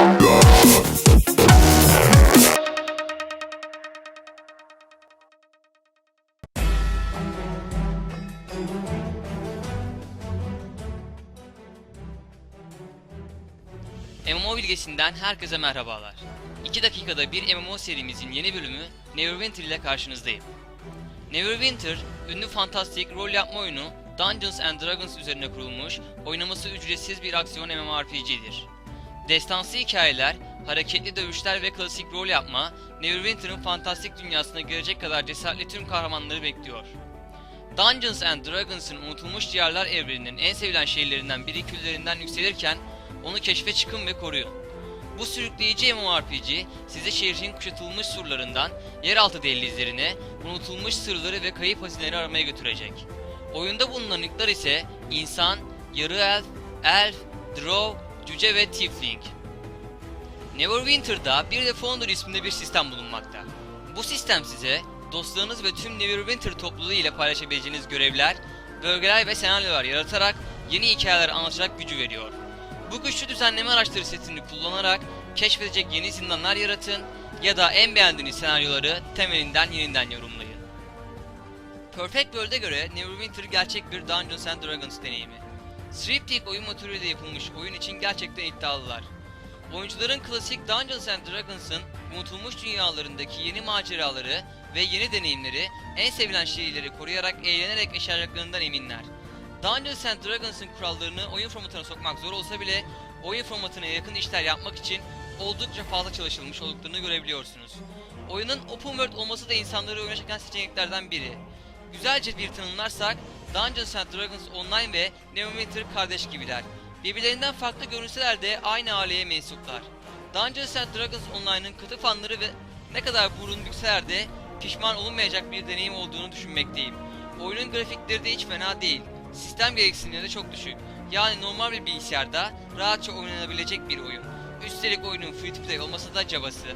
MMO bilgisinden herkese merhabalar. 2 dakikada bir MMO serimizin yeni bölümü Neverwinter ile karşınızdayım. Neverwinter, ünlü fantastik rol yapma oyunu Dungeons and Dragons üzerine kurulmuş, oynaması ücretsiz bir aksiyon MMORPG'dir. Destansı hikayeler, hareketli dövüşler ve klasik rol yapma, Neverwinter'ın fantastik dünyasına girecek kadar cesaretli tüm kahramanları bekliyor. Dungeons and Dragons'ın unutulmuş diyarlar evreninin en sevilen şehirlerinden biri küllerinden yükselirken onu keşfe çıkın ve koruyun. Bu sürükleyici MMORPG sizi şehrin kuşatılmış surlarından yeraltı dehlizlerine, unutulmuş sırları ve kayıp hazineleri aramaya götürecek. Oyunda bulunan ırklar ise insan, yarı elf, elf, drow, cüce ve tiefling. Neverwinter'da bir de Founder isminde bir sistem bulunmakta. Bu sistem size dostlarınız ve tüm Neverwinter topluluğu ile paylaşabileceğiniz görevler, bölgeler ve senaryolar yaratarak yeni hikayeler anlatacak gücü veriyor. Bu güçlü düzenleme araçları setini kullanarak keşfedecek yeni zindanlar yaratın ya da en beğendiğiniz senaryoları temelinden yeniden yorumlayın. Perfect World'e göre Neverwinter gerçek bir Dungeons and Dragons deneyimi. Striptease oyun motoruyla yapılmış oyun için gerçekten iddialılar. Oyuncuların klasik Dungeons and Dragons'ın unutulmuş dünyalarındaki yeni maceraları ve yeni deneyimleri, en sevilen şehirleri koruyarak eğlenerek yaşayacaklarından eminler. Dungeons and Dragons'ın kurallarını oyun formatına sokmak zor olsa bile oyun formatına yakın işler yapmak için oldukça fazla çalışılmış olduklarını görebiliyorsunuz. Oyunun open world olması da insanları oyuna çeken seçeneklerden biri. Güzelce bir tanımlarsak Dungeons and Dragons Online ve Neverwinter kardeş gibiler. Birbirlerinden farklı görünseler de aynı aileye mensuplar. Dungeons and Dragons Online'ın katı fanları ve ne kadar burun bükseler de pişman olunmayacak bir deneyim olduğunu düşünmekteyim. Oyunun grafikleri de hiç fena değil. Sistem gereksinimleri de çok düşük. Yani normal bir bilgisayarda rahatça oynanabilecek bir oyun. Üstelik oyunun free to play olması da cabası.